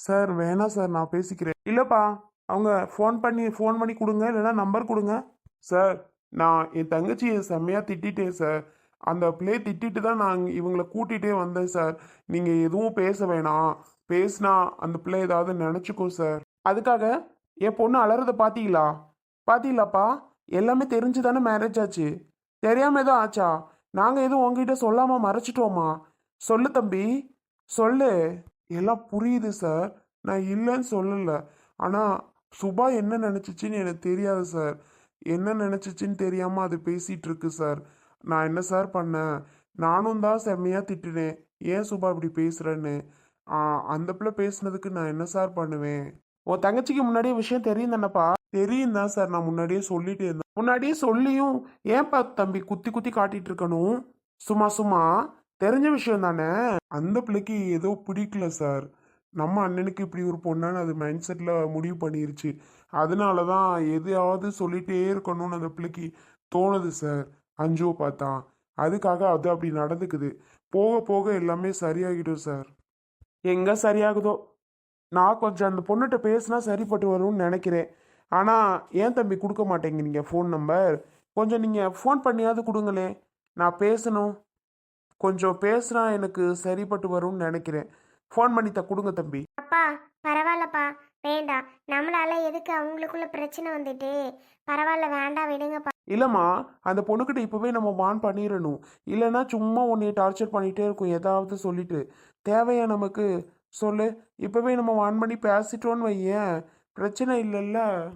Sir வேணாம் sir நான் பேசிக்கிறேன். இல்லைப்பா அவங்க ஃபோன் பண்ணி ஃபோன் பண்ணி கொடுங்க இல்லைன்னா நம்பர் கொடுங்க. சார் நான் என் தங்கச்சியை செம்மையாக திட்டிட்டேன் சார். அந்த பிளே திட்டிட்டு தான் நான் இவங்களை கூட்டிகிட்டே வந்தேன் சார். நீங்கள் எதுவும் பேச வேணாம். பேசினா அந்த பிள்ளை ஏதாவது நினச்சிக்கோ சார். அதுக்காக என் பொண்ணு அலறதை பார்த்தீங்களா பார்த்தீங்களாப்பா எல்லாமே தெரிஞ்சு தானே மேரேஜ் ஆச்சு? தெரியாமல் எதுவும் ஆச்சா? நாங்கள் எதுவும் உங்ககிட்ட சொல்லாமல் மறைச்சிட்டோமா? சொல்லு தம்பி சொல்லு. எல்லாம் புரியுது சார். நான் இல்லைன்னு சொல்லலை. ஆனால் சுபா என்ன நினச்சிச்சின்னு எனக்கு தெரியாது சார். என்ன நினச்சிச்சின்னு தெரியாமல் அது பேசிகிட்டு இருக்கு சார். நான் என்ன சார் பண்ணேன்? நானும் தான் செம்மையாக திட்டினேன். ஏன் சுபா இப்படி பேசுகிறேன்னு அந்த பிள்ளை பேசுனதுக்கு நான் என்ன சார் பண்ணுவேன்? உன் தங்கச்சிக்கு முன்னாடியே விஷயம் தெரியும் தானேப்பா தெரியும் தான் சார். நான் முன்னாடியே சொல்லிட்டு இருந்தேன். முன்னாடியே சொல்லியும் ஏன்பா தம்பி குத்தி குத்தி காட்டிட்டு இருக்கணும்? சும்மா சும்மா. தெரிஞ்ச விஷயம் தானே? அந்த பிள்ளைக்கு ஏதோ பிடிக்கல சார். நம்ம அண்ணனுக்கு இப்படி ஒரு பொண்ணான்னு அது மைண்ட் செட்டில் முடிவு பண்ணிருச்சு. அதனால தான் எதையாவது சொல்லிட்டே இருக்கணும்னு அந்த பிள்ளைக்கு தோணுது சார். அஞ்சுவை பார்த்தா. அதுக்காக அது அப்படி நடந்துக்குது. போக போக எல்லாமே சரியாகிடும் சார். எங்கே சரியாகுதோ? நான் கொஞ்சம் அந்த பொண்ணுகிட்ட பேசினா சரிப்பட்டு வரும்னு நினைக்கிறேன். ஆனால் ஏன் தம்பி கொடுக்க மாட்டேங்கிறீங்க? ஃபோன் நம்பர் கொஞ்சம் நீங்கள் ஃபோன் பண்ணியாவது கொடுங்களேன். நான் பேசணும். கொஞ்சம் பேசுனா எனக்கு சரிப்பட்டு வரும்னு நினைக்கிறேன். ஃபோன் பண்ணி த கொடுங்க தம்பி. அப்பா பரவாயில்லப்பா. வேண்டாம். நம்மளால எதுக்கு அவங்களுக்குள்ள பிரச்சனை வந்துட்டு? பரவாயில்ல வேண்டாம் விடுங்கப்பா. இல்லைம்மா அந்த பொண்ணுக்கிட்ட இப்போவே நம்ம வான் பண்ணிடணும் இல்லைன்னா சும்மா உன்னைய டார்ச்சர் பண்ணிகிட்டே இருக்கும் ஏதாவது சொல்லிட்டு. தேவையா நமக்கு? சொல்லு. இப்போவே நம்ம வான் பண்ணி பேசிட்டோன்னு வையேன். பிரச்சனை இல்லைல்ல.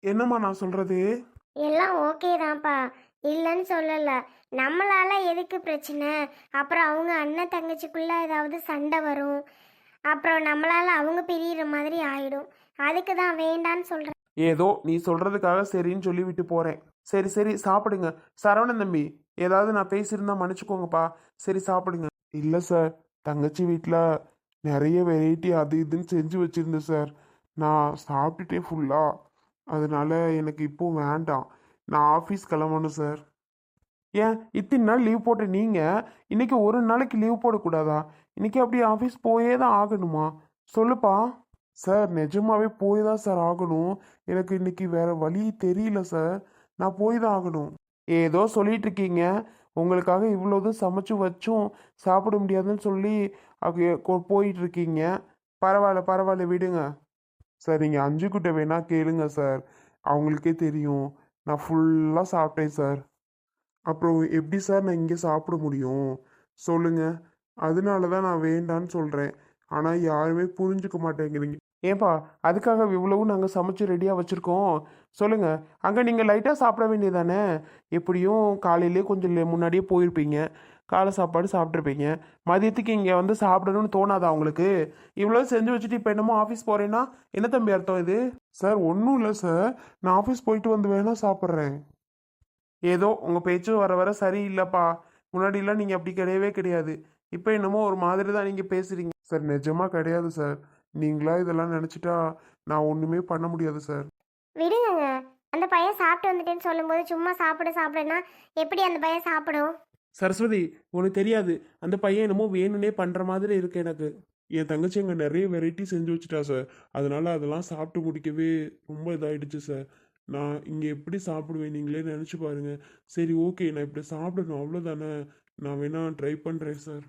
என்னம்மா நான் சொல்கிறது எல்லாம் ஓகே தான்ப்பா. இல்லைன்னு சொல்லலை. நம்மளால எதுக்கு பிரச்சனை? அப்புறம் அவங்க அண்ணன் தங்கச்சிக்குள்ள ஏதாவது சண்டை வரும். அப்புறம் நம்மளால அவங்க பிரியிற மாதிரி ஆயிடும். அதுக்கு தான் வேண்டான்னு சொல்றேன் ஏதோ நீ சொல்கிறதுக்காக சரின்னு சொல்லிவிட்டு போகிறேன் சரி சரி சாப்பிடுங்க. சரவணன் தம்பி ஏதாவது நான் பேசியிருந்தா மன்னிச்சுக்கோங்கப்பா. சரி சாப்பிடுங்க. இல்லை சார். தங்கச்சி வீட்டில் நிறைய வெரைட்டி அது இதுன்னு செஞ்சு வச்சுருந்தேன் சார். நான் சாப்பிட்டுட்டே ஃபுல்லாக அதனால எனக்கு இப்போ வேண்டாம். நான் ஆஃபீஸ் கிளம்பணும் சார் ஏன்? இத்தனை நாள் லீவ் போட்ட நீங்கள் இன்னைக்கு ஒரு நாளைக்கு லீவ் போடக்கூடாதா? இன்னைக்கு அப்படியே ஆஃபீஸ் போயே தான் ஆகணுமா? சொல்லுப்பா. சார் நிஜமாவே போய் தான் சார் ஆகணும். எனக்கு இன்னைக்கு வேற வழி தெரியல சார் நான் போய் தான் ஆகணும். ஏதோ சொல்லிட்டு இருக்கீங்க. உங்களுக்காக இவ்வளோதும் சமைச்சு வச்சும் சாப்பிட முடியாதுன்னு சொல்லி கொ- போயிட்டு இருக்கீங்க. பரவாயில்ல பரவாயில்ல விடுங்க. சார் நீங்கள் அஞ்சு கிட்ட வேணா கேளுங்க சார் அவங்களுக்கே தெரியும். நான் ஃபுல்லாக சாப்பிட்டேன் சார் அப்புறம் எப்படி சார் நான் இங்கே சாப்பிட முடியும்? சொல்லுங்கள் அதனால தான் நான் வேண்டான்னு சொல்கிறேன் ஆனால் யாருமே புரிஞ்சுக்க மாட்டேங்கிறீங்க. ஏன்பா அதுக்காக இவ்வளவும் நாங்கள் சமைச்சு ரெடியாக வச்சுருக்கோம். சொல்லுங்கள் அங்கே நீங்கள் லைட்டாக சாப்பிட வேண்டியதானே எப்படியும் காலையிலே கொஞ்சம் முன்னாடியே போயிருப்பீங்க. காலை சாப்பாடு சாப்பிட்ருப்பீங்க மதியத்துக்கு இங்கே வந்து சாப்பிடணும்னு தோணாதா உங்களுக்கு? இவ்வளோ செஞ்சு வச்சுட்டு இப்போ என்னமோ ஆஃபீஸ் போகிறேன்னா என்ன தம்பி அர்த்தம் இது? சார் ஒன்றும் இல்லை சார். நான் ஆஃபீஸ் போயிட்டு வந்து வேணால் சாப்பிட்றேன். ஏதோ உங்கள் பேச்சும் வர வர சரியில்லைப்பா. முன்னாடிலாம் நீங்கள் அப்படி கிடையவே கிடையாது. இப்போ என்னமோ ஒரு மாதிரி தான் நீங்கள் பேசுகிறீங்க சார் நிஜமாக கிடையாது சார். நீங்களா இதெல்லாம் நினச்சிட்டா நான் ஒன்றுமே பண்ண முடியாது சார். விடுங்க அந்த பையன் சாப்பிட்டு வந்துட்டேன்னு சொல்லும்போது சும்மா சாப்பிட சாப்பிடுன்னா எப்படி அந்த பையன் சாப்பிடும்? சரஸ்வதி உனக்கு தெரியாது. அந்த பையன் என்னமோ வேணும்னே பண்ணுற மாதிரி இருக்கு எனக்கு. என் தங்கச்சி அங்கே நிறைய வெரைட்டி செஞ்சு வச்சுட்டா சார் அதனால அதெல்லாம் சாப்பிட்டு முடிக்கவே ரொம்ப இதாகிடுச்சு சார் நான் இங்கே எப்படி சாப்பிடுவேன் நீங்களே நினச்சி பாருங்கள் சரி ஓகே நான் இப்படி சாப்பிடணும். அவ்வளோதானே நான் வேணா ட்ரை பண்ணுறேன் சார்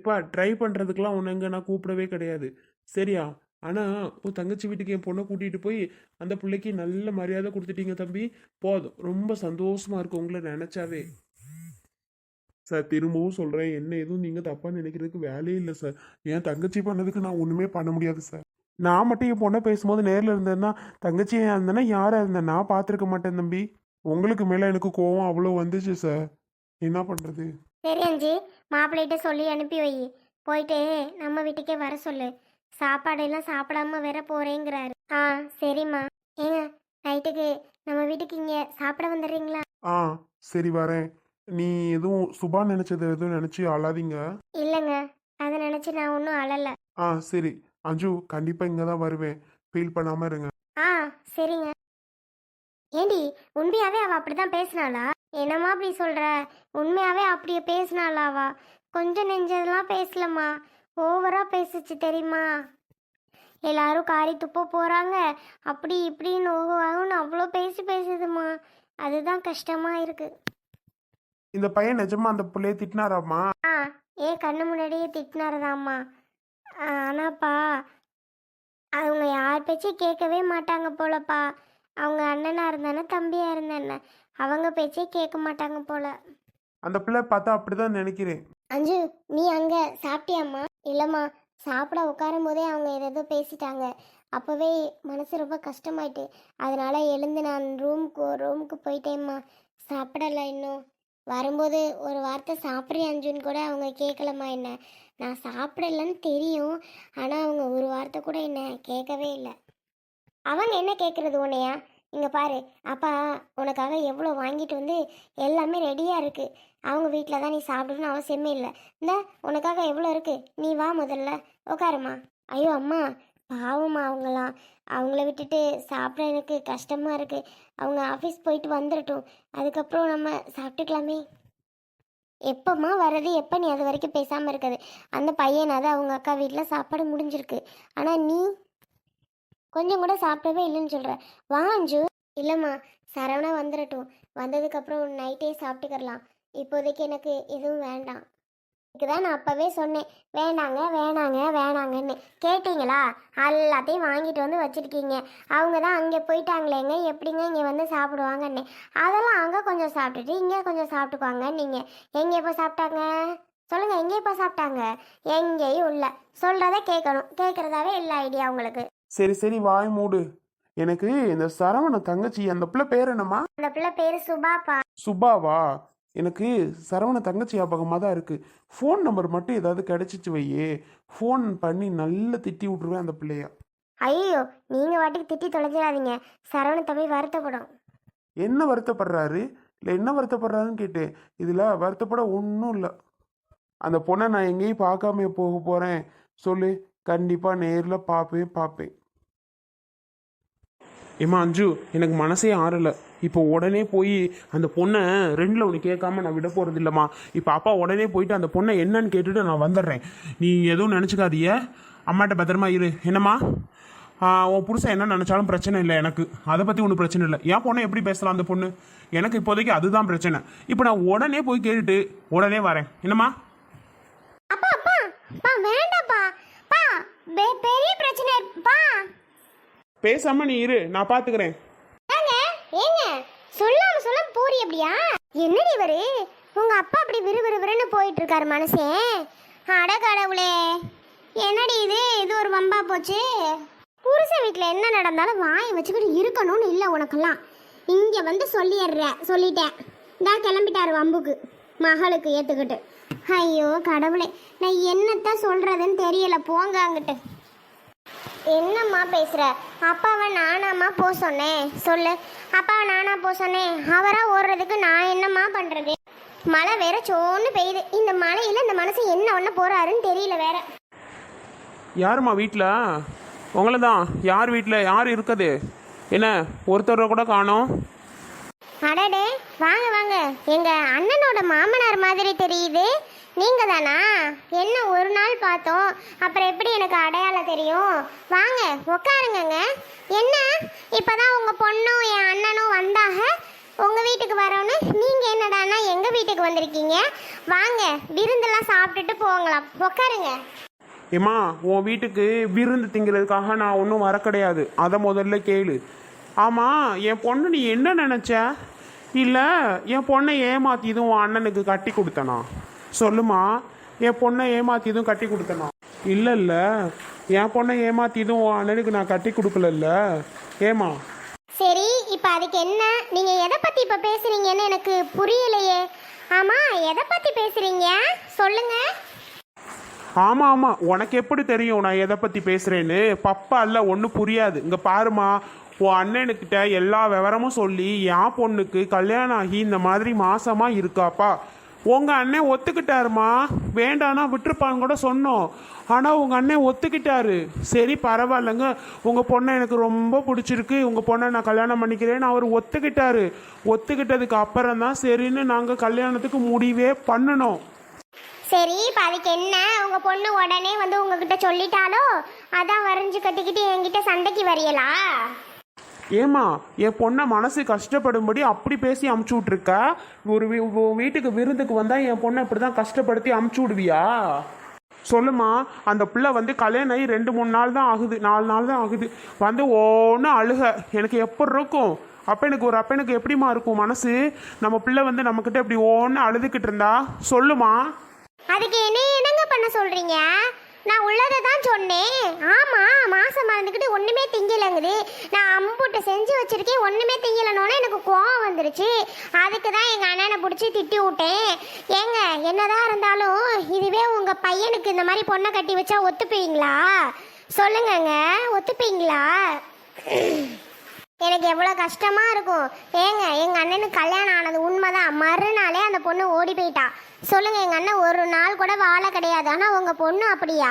இப்போ ட்ரை பண்ணுறதுக்கெலாம் உன்னை நான் கூப்பிடவே கிடையாது. சரியா? ஆனால் உன் தங்கச்சி வீட்டுக்கு என் பொண்ணை கூட்டிகிட்டு போய் அந்த பிள்ளைக்கு நல்ல மரியாதை கொடுத்துட்டீங்க தம்பி. போதும். ரொம்ப சந்தோஷமாக இருக்கும் உங்களை நினச்சாவே. சார் திரும்பவும் சொல்கிறேன் என்ன எதுவும் நீங்கள் தப்பாக நினைக்கிறதுக்கு வேலையே இல்லை சார். என் தங்கச்சி பண்ணதுக்கு நான் ஒன்றுமே பண்ண முடியாது சார். நான் மட்டும் என் பொண்ணை பேசும்போது நேரில் இருந்தேன்னா தங்கச்சியாக இருந்தேன்னா யாராக இருந்தேன்? நான் பார்த்துருக்க மாட்டேன் தம்பி. உங்களுக்கு மேலே எனக்கு கோவம் அவ்வளோ வந்துச்சு சார். என்ன பண்ணுறது சரி அஞ்சு. மாப்பிள்ளைகிட்ட சொல்லி அனுப்பி வை. போயிட்டு நம்ம வீட்டுக்கே வர சொல்லு. சாப்பாடெல்லாம் சாப்பிடாம வேற போறேங்கிறாரு. ஆ சரிம்மா. ஏங்க நைட்டுக்கு நம்ம வீட்டுக்கு இங்க சாப்பிட வந்துடுறீங்களா? ஆ சரி வரேன். நீ எதுவும் சுபா நினச்சது எதுவும் நினச்சி அழாதீங்க. இல்லைங்க. அதை நினைச்சு நான் ஒன்றும் அழல. ஆ சரி. அஞ்சு கண்டிப்பாக இங்கே தான் வருவேன். ஃபீல் பண்ணாமல் இருங்க. ஆ சரிங்க. ஏண்டி உண்மையாவே அவ அப்படிதான் பேசினாளா? என்னம்மா அப்படி சொல்ற? உண்மையாவே அப்படியே பேசினாளாவா? கொஞ்சம் நெஞ்சதெல்லாம் பேசலம்மா. ஓவரா பேசுச்சு தெரியுமா? எல்லாரும் காரி துப்ப போகிறாங்க அப்படி இப்படின்னு ஓகுவாகுன்னு அவ்வளோ பேசி பேசுதுமா. அதுதான் கஷ்டமாக இருக்குது இந்த பையன் நிஜமா அந்த பிள்ளைய திட்டினாராம்மா? ஆ ஏன் கண்ணு முன்னாடியே திட்டினாரதாம்மா. ஆனாப்பா அவங்க யார் பேச்சையும் கேட்கவே மாட்டாங்க போலப்பா. அவங்க அண்ணனா இருந்தானே தம்பியா இருந்தானே அவங்க பேச்சே கேட்க மாட்டாங்க போல. அந்த பிள்ளை பார்த்தா அப்படிதான் நினைக்கிறேன். அஞ்சு நீ அங்க சாப்பிட்டியாம்மா? இல்லம்மா சாப்பிட உட்காரும் போதே அவங்க ஏதேதோ பேசிட்டாங்க. அப்போவே மனசு ரொம்ப கஷ்டமாயிட்டு அதனால எழுந்து நான் ரூமுக்கு ரூமுக்கு போயிட்டேம்மா. சாப்பிடல இன்னும். வரும்போது ஒரு வார்த்தை சாப்பிட்றியா அஞ்சுன்னு கூட அவங்க கேட்கலம்மா என்ன? நான் சாப்பிடலன்னு தெரியும் ஆனால் அவங்க ஒரு வார்த்தை கூட என்ன கேட்கவே இல்லை. அவங்க என்ன கேட்குறது உன்னையா? இங்கே பாரு அப்பா உனக்காக எவ்வளோ வாங்கிட்டு வந்து எல்லாமே ரெடியாக இருக்குது அவங்க வீட்டில் தான் நீ சாப்பிடணும்னு அவசியமே இல்லை. இந்த உனக்காக எவ்வளோ இருக்குது நீ வா முதல்ல உட்காருமா ஐயோ அம்மா பாவம்மா அவங்களாம் அவங்கள விட்டுட்டு சாப்பிட எனக்கு கஷ்டமாக இருக்குது அவங்க ஆஃபீஸ் போயிட்டு வந்துடட்டும் அதுக்கப்புறம் நம்ம சாப்பிட்டுக்கலாமே. எப்போம்மா வர்றது? எப்போ நீ அது வரைக்கும் பேசாமல் இருக்குது அந்த பையனாவது அவங்க அக்கா வீட்டில் சாப்பாடு முடிஞ்சிருக்கு. ஆனால் நீ கொஞ்சம் கூட சாப்பிடவே இல்லைன்னு சொல்கிற வா அஞ்சு. இல்லைம்மா சரவணா வந்துடட்டும் வந்ததுக்கப்புறம் நைட்டே சாப்பிட்டுக்கரலாம் இப்போதைக்கு எனக்கு எதுவும் வேண்டாம். இதுக்கு தான் நான் அப்போவே சொன்னேன். வேண்டாங்க வேணாங்க வேணாங்கன்னு. கேட்டிங்களா? எல்லாத்தையும் வாங்கிட்டு வந்து வச்சுருக்கீங்க. அவங்க தான் அங்கே போயிட்டாங்களேங்க. எப்படிங்க இங்கே வந்து சாப்பிடுவாங்கன்னு. அதெல்லாம் அங்கே கொஞ்சம் சாப்பிட்டுட்டு இங்கே கொஞ்சம் சாப்பிட்டுக்குவாங்க நீங்கள் எங்கே போய் சாப்பிட்டாங்க? சொல்லுங்கள் எங்கே போய் சாப்பிட்டாங்க? எங்கேயும் இல்லை. சொல்கிறத கேட்கணும் கேட்குறதாவே இல்லை ஐடியா உங்களுக்கு. சரி சரி வாய் மூடு. எனக்கு இந்த சரவண தங்கச்சி அந்த பிள்ளை பேர் என்னம்மா? அந்த பிள்ளை பேர் சுபாப்பா. சுபாவா? எனக்கு சரவண தங்கச்சி ஞாபகமாக தான் இருக்குது ஃபோன் நம்பர் மட்டும் ஏதாவது கிடைச்சிச்சு வையே. ஃபோன் பண்ணி நல்லா திட்டி விட்ருவேன் அந்த பிள்ளைய. ஐயோ நீங்கள் வாட்டுக்கு திட்டி தொலைஞ்சிடாதீங்க. சரவண தம்பி வருத்தப்படும். என்ன வருத்தப்படுறாரு? இல்லை என்ன வருத்தப்படுறாருன்னு கேட்டேன். இதில் வருத்தப்பட ஒன்றும் இல்லை. அந்த பொண்ணை நான் எங்கேயும் பார்க்காம போக போகிறேன் சொல்லு கண்டிப்பாக நேரில் பார்ப்பேன் பார்ப்பேன். ஏம்மா அஞ்சு எனக்கு மனசே ஆறலை. இப்போ உடனே போய் அந்த பொண்ணை ரெண்டில் ஒன்று கேட்காம நான் விட போகிறது இல்லைம்மா. இப்போ அப்பா உடனே போயிட்டு அந்த பொண்ணை என்னன்னு கேட்டுட்டு நான் வந்துடுறேன். நீ எதுவும் நினச்சிக்காதிய அம்மாட்ட பத்திரமா இரு. என்னம்மா? உன் புருஷன் என்ன நினச்சாலும் பிரச்சனை இல்லை எனக்கு. அதை பற்றி ஒன்றும் பிரச்சனை இல்லை. என் பொண்ணை எப்படி பேசலாம் அந்த பொண்ணு? எனக்கு இப்போதைக்கு அதுதான் பிரச்சனை. இப்போ நான் உடனே போய் கேட்டுட்டு உடனே வரேன். என்னம்மா? அப்பா அப்பா வேண்டாப்பா பெரிய பிரச்சனை பேசாம நீ இரு நான் பார்த்துக்கிறேன் ஏங்க ஏங்க சொல்லாம சொல்ல போறி அப்படியா? என்னடி இவரு? உங்க அப்பா அப்படி விறுவிறுவிறுன்னு போயிட்டு இருக்காரு மனுஷன் அட கடவுளே என்னடி இது? இது ஒரு வம்பா போச்சு. புருஷன் வீட்டில் என்ன நடந்தாலும் வாயை வச்சுக்கிட்டு இருக்கணும்னு இல்லை உனக்கெல்லாம். இங்கே வந்து சொல்லிடுற சொல்லிட்டேன். இந்தா கிளம்பிட்டாரு வம்புக்கு மகளுக்கு ஏற்றுக்கிட்டு ஐயோ கடவுளே நான் என்னத்தான் சொல்கிறதுன்னு தெரியல போங்க அங்கிட்டு. என்னம்மா பேசுற? அப்பாவை நானாம்மா போக சொன்னேன். சொல்லு. அப்பாவை நானா போக சொன்னேன். அவரா ஓடுறதுக்கு நான் என்னம்மா பண்றது? மழை வேற சோன்னு பெய்யுது. இந்த மழையில இந்த மனுஷன் என்ன பண்ண போறாருன்னு தெரியல வேற. யாரும்மா வீட்டில் உங்களை தான் யார் வீட்டில் யார் இருக்குது? என்ன ஒருத்தரை கூட காணோம்? அடடே வாங்க வாங்க. எங்க அண்ணனோட மாமனார் மாதிரி தெரியுது. நீங்க தானா என்ன ஒரு நாள் பார்த்தோம். அப்புறம் எப்படி எனக்கு அடையாளம் தெரியும்? வாங்க உட்காருங்கங்க என்ன? இப்பதான் உங்க பொண்ணும் என் அண்ணனும் வந்தாக உங்க வீட்டுக்கு வரோன்னு நீங்க என்னடானா எங்க வீட்டுக்கு வந்திருக்கீங்க? வாங்க விருந்தெல்லாம் சாப்பிட்டுட்டு போங்களாம். உட்காருங்க ஏம்மா உன் வீட்டுக்கு விருந்து திங்கிறதுக்காக நான் ஒன்றும் வர கிடையாது. அதை முதல்ல கேளு. ஆமாம் என் பொண்ணு நீ என்ன நினச்ச? இல்லை என் பொண்ணை ஏமாத்தி இதுவும் உன் அண்ணனுக்கு கட்டி கொடுத்தனா? சொல்லுமா என் பொண்ணை இதுவும் கட்டி கொடுத்தனா இல்லை இல்லை என் பொண்ணை ஏமாத்தி இதுவும் உன் அண்ணனுக்கு நான் கட்டி கொடுக்கலல்ல. ஏமா சரி இப்போ அதுக்கு என்ன? நீங்க எதை பத்தி இப்ப பேசுறீங்கன்னு எனக்கு புரியலையே. ஆமா எதை பத்தி பேசுறீங்க? சொல்லுங்க. ஆமாம் ஆமாம் உனக்கு எப்படி தெரியும் நான் எதை பற்றி பேசுகிறேன்னு பப்பா இல்லை ஒன்றும் புரியாது. இங்கே பாருமா உன் அண்ணனுக்கிட்ட எல்லா விவரமும் சொல்லி என் பொண்ணுக்கு கல்யாணம் ஆகி இந்த மாதிரி மாசமாக இருக்காப்பா. உங்கள் அண்ணன் ஒத்துக்கிட்டாருமா? வேண்டானா விட்டுருப்பான்னு கூட சொன்னோம். ஆனால் உங்கள் அண்ணன் ஒத்துக்கிட்டாரு. சரி பரவாயில்லைங்க. உங்கள் பொண்ணை எனக்கு ரொம்ப பிடிச்சிருக்கு. உங்கள் பொண்ணை நான் கல்யாணம் பண்ணிக்கிறேன்னு அவர் ஒத்துக்கிட்டாரு. ஒத்துக்கிட்டதுக்கு அப்புறம் தான் சரின்னு நாங்கள் கல்யாணத்துக்கு முடிவே பண்ணினோம். சரி இப்போ அதுக்கு என்ன? உங்கள் பொண்ணு உடனே வந்து உங்ககிட்ட சொல்லிட்டாலோ? அதான் வரைஞ்சு கட்டிக்கிட்டு என்கிட்ட சண்டைக்கு வரையலா? ஏமா என் பொண்ணை மனசு கஷ்டப்படும்படி அப்படி பேசி அமுச்சு விட்ருக்க ஒரு வீட்டுக்கு விருந்துக்கு வந்தால் என் பொண்ணை இப்படி தான் கஷ்டப்படுத்தி அமுச்சு விடுவியா? சொல்லுமா அந்த பிள்ளை வந்து கல்யாணம் ஆகி ரெண்டு மூணு நாள் தான் ஆகுது. நாலு நாள் தான் ஆகுது. வந்து ஒன்று அழுக. எனக்கு எப்படி இருக்கும்? அப்பனுக்கு ஒரு அப்பனுக்கு எப்படிம்மா இருக்கும் மனசு? நம்ம பிள்ளை வந்து நம்மக்கிட்ட இப்படி ஒன்று அழுதுகிட்டு இருந்தா? சொல்லுமா அதுக்கு என்ன என்னங்க பண்ண சொல்றீங்க? நான் உள்ளதை தான் சொன்னேன். ஆமா மாசம் மறந்துக்கிட்டு ஒண்ணுமே திங்கலங்குது. நான் அம்புட்டு செஞ்சு வச்சிருக்கேன் ஒண்ணுமே திங்கலனோட எனக்கு கோவம் வந்துருச்சு. அதுக்கு தான் எங்க அண்ணனை பிடிச்சி திட்டி விட்டேன். ஏங்க என்னதான் இருந்தாலும் இதுவே உங்க பையனுக்கு இந்த மாதிரி பொண்ணை கட்டி வச்சா ஒத்துப்பீங்களா? சொல்லுங்கங்க ஒத்துப்பீங்களா? எனக்கு எவ்வளோ கஷ்டமாக இருக்கும். ஏங்க எங்கள் அண்ணனுக்கு கல்யாணம் ஆனது உண்மைதான். மறுநாளே அந்த பொண்ணு ஓடி போயிட்டா. சொல்லுங்கள் எங்கள் அண்ணன் ஒரு நாள் கூட வாழ கிடையாது. ஆனால் உங்கள் பொண்ணு அப்படியா?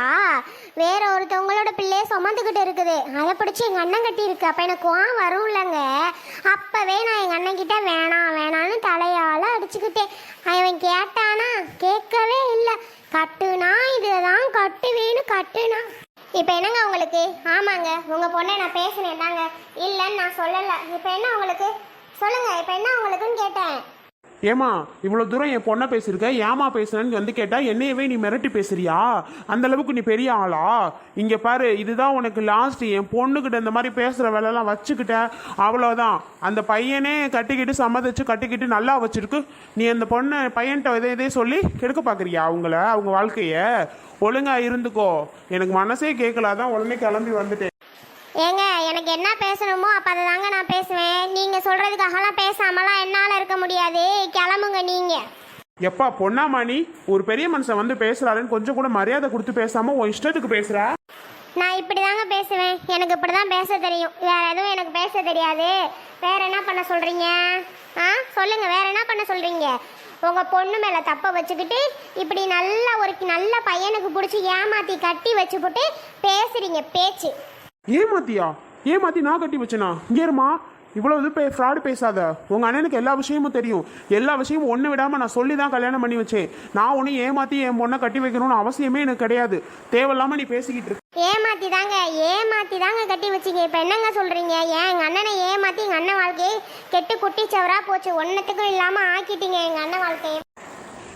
வேற ஒருத்தவங்களோட பிள்ளையே சுமந்துக்கிட்டு இருக்குது. அதை பிடிச்சி எங்கள் அண்ணன் கட்டி அப்போ எனக்கு எனக்கு கோவம் இல்லைங்க அப்போவே நான் எங்கள் அண்ணன் கிட்டே வேணாம் வேணாம்னு தலையால் அடிச்சுக்கிட்டேன். அவன் கேட்டானா? கேட்கவே இல்லை. கட்டுனா இதுதான் கட்டுவேன்னு கட்டுனா. இப்போ என்னங்க உங்களுக்கு? ஆமாங்க. உங்கள் பொண்ணை நான் பேசினேன். தாங்க இல்லைன்னு நான் சொல்லலை. இப்போ என்ன உங்களுக்கு? சொல்லுங்கள் இப்போ என்ன உங்களுக்குன்னு கேட்டேன். ஏமா இவ்வளோ தூரம் என் பொண்ணை பேசியிருக்க ஏமா பேசுனேன்னு வந்து கேட்டால் என்னையவே நீ மிரட்டி பேசுறியா? அந்த அளவுக்கு நீ பெரிய ஆளா? இங்கே பாரு இதுதான் உனக்கு லாஸ்ட் என் பொண்ணுக்கிட்ட இந்த மாதிரி பேசுகிற வேலைலாம் வச்சுக்கிட்ட. அவ்வளோதான் அந்த பையனே கட்டிக்கிட்டு சம்மதிச்சு கட்டிக்கிட்டு நல்லா வச்சிருக்கு. நீ அந்த பொண்ணு பையன்கிட்ட இதை இதே சொல்லி கெடுக்க பார்க்குறியா அவங்கள அவங்க வாழ்க்கையை? ஒழுங்காக இருந்துக்கோ. எனக்கு மனசே கேட்கல அதான் உடனே கிளம்பி வந்துட்டேன். ஏங்க எனக்கு என்ன பேசணுமோ அப்போ அதை தாங்க நான் பேசுவேன். நீங்கள் சொல்கிறதுக்காகலாம் பேசாமலாம் என்ன இருக்க முடியாது. கிளம்புங்க நீங்கள் எப்பா நீ ஒரு பெரிய மனுஷன் வந்து பேசுறாருன்னு கொஞ்சம் கூட மரியாதை கொடுத்து பேசாம உன் இஷ்டத்துக்கு பேசுற? நான் இப்படி தாங்க பேசுவேன். எனக்கு இப்படி தான் பேச தெரியும். வேற எதுவும் எனக்கு பேச தெரியாது. வேற என்ன பண்ண சொல்றீங்க? ஆ சொல்லுங்க. வேற என்ன பண்ண சொல்றீங்க? உங்க பொண்ணு மேல தப்ப வச்சுக்கிட்டு இப்படி நல்ல ஒரு நல்ல பையனுக்கு பிடிச்சி ஏமாத்தி கட்டி வச்சுப்புட்டு பேசுறீங்க. பேச்சு. ஏமாத்தியா? ஏமாத்தி நான் கட்டி வச்சேனா? இங்கே இருமா இவ்வளவு இது பே ஃப்ராடு பேசாத. உங்க அண்ணனுக்கு எல்லா விஷயமும் தெரியும். எல்லா விஷயமும் ஒன்று விடாம நான் சொல்லி தான் கல்யாணம் பண்ணி வச்சேன். நான் ஒன்றும் ஏமாத்தி என் பொண்ணை கட்டி வைக்கணும்னு அவசியமே எனக்கு கிடையாது. தேவையில்லாம நீ பேசிக்கிட்டு இருக்க. ஏமாத்தி தாங்க ஏமாத்தி தாங்க கட்டி வச்சீங்க. இப்போ என்னங்க சொல்றீங்க? ஏன் எங்க அண்ணனை ஏமாத்தி எங்க அண்ணன் வாழ்க்கையை கெட்டு குட்டி சவரா போச்சு? ஒன்னத்துக்கும் இல்லாம ஆக்கிட்டீங்க எங்க அண்ணன் வாழ்க்கையை.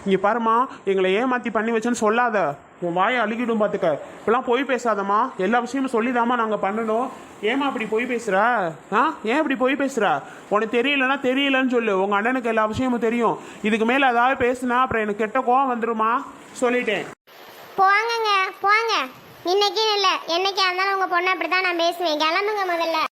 இங்க பாருமா எங்களை ஏமாத்தி பண்ணி வச்சேன்னு சொல்லாத. உன் வாயை அழுகிடும் பார்த்துக்க இப்பெல்லாம் பொய் பேசாதம்மா. எல்லா விஷயமும் சொல்லிதாம்மா நாங்கள் பண்ணணும். ஏமா அப்படி பொய் பேசுகிற ஆ? ஏன் இப்படி பொய் பேசுகிற உனக்கு தெரியலன்னா தெரியலன்னு சொல்லு. உங்கள் அண்ணனுக்கு எல்லா விஷயமும் தெரியும். இதுக்கு மேலே ஏதாவது பேசுனா அப்புறம் எனக்கு கெட்ட கோவம் வந்துருமா? சொல்லிட்டேன். போங்கங்க போங்க. இன்னைக்கு இல்லை. என்னைக்கு இருந்தாலும் உங்கள் பொண்ணை அப்படி தான் நான் பேசுவேன். கிளம்புங்க முதல்ல.